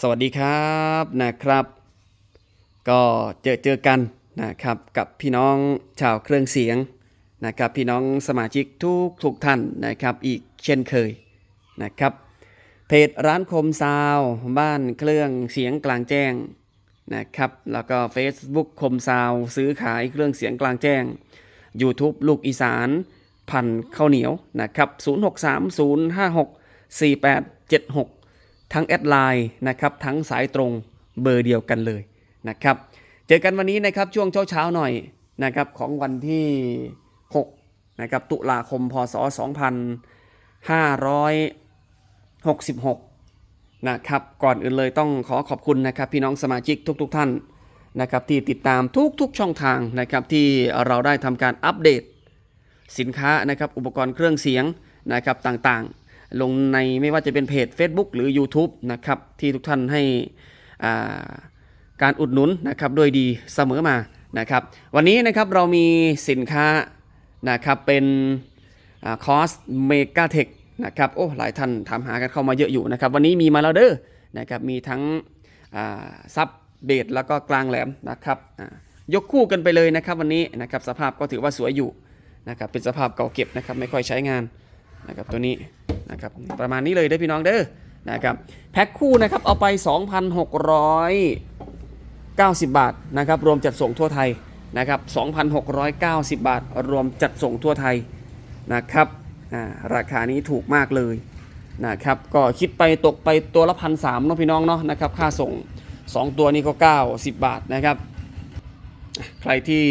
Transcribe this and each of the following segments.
สวัสดีครับนะครับ ก็เจอเจอกันนะครับกับพี่น้องชาวเครื่องเสียงนะครับพี่น้องสมาชิกทุกทุกท่านนะครับอีกเช่นเคยนะครับเพจร้านคมซาวบ้านเครื่องเสียงกลางแจ้งนะครับแล้วก็ Facebook คมซาวซื้อขายเครื่องเสียงกลางแจ้ง YouTube ลูกอีสานพันข้าวเหนียวนะครับ 0630564876 ทั้งแอดไลน์นะครับทั้งสายตรงเบอร์เดียวกันเลยนะครับเจอกันวันนี้นะครับช่วงเช้าๆหน่อยนะครับของวันที่6นะครับตุลาคมพศ 2566นะครับก่อนอื่นเลยต้องขอขอบคุณนะครับพี่น้องสมาชิกทุก ๆ ท่านนะครับที่ติดตามทุกๆช่องทางนะครับที่เราได้ทำการอัปเดตสินค้านะครับอุปกรณ์เครื่องเสียงนะครับต่างๆ ลงในไม่ว่าจะเป็นเพจ Facebook หรือ YouTube นะครับที่ทุกท่านให้าการอุดหนุนนะครับด้วยดีเสมอมานะครับวันนี้นะครับเรามีสินค้านะครับเป็นคอสเมกาเทคนะครับโอ้หลายท่านถามหากันเข้ามาเยอะอยู่นะครับวันนี้มีมาแล้วเด้อนะครับมีทั้งซับเบสแล้วก็กลางแหลมนะครับยกคู่กันไปเลยนะครับวันนี้นะครับสภาพก็ถือว่าสวยอยู่นะครับเป็นสภาพเก่าเก็บนะครับไม่ค่อยใช้งานนะครับตัวนี้ นะครับประมาณนี้เลยเด้อพี่น้องเด้อนะครับแพ็คคู่นะครับเอาไป 2,690 บาทนะครับรวมจัดส่งทั่วไทยนะครับ2,690 บาท รวมจัดส่งทั่วไทยนะครับราคานี้ถูกมากเลยนะครับก็คิดไปตกไปตัวละพันสามเนาะพี่น้องเนาะนะครับค่าส่ง 2 ตัวนี้ก็ 90 บาทนะครับใครที่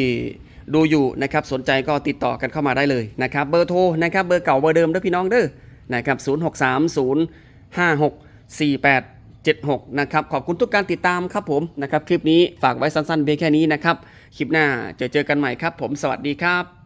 ดูอยู่นะครับสนใจก็ติดต่อกันเข้ามาได้เลยนะครับเบอร์โทรนะครับเบอร์เก่าเบอร์เดิมเด้อพี่น้องเด้อ นะครับ0630564876 นะครับ ขอบคุณทุกการติดตามครับผมนะครับ คลิปนี้ฝากไว้สั้นๆเพียงแค่นี้นะครับ คลิปหน้าจะเจอกันใหม่ครับผม สวัสดีครับ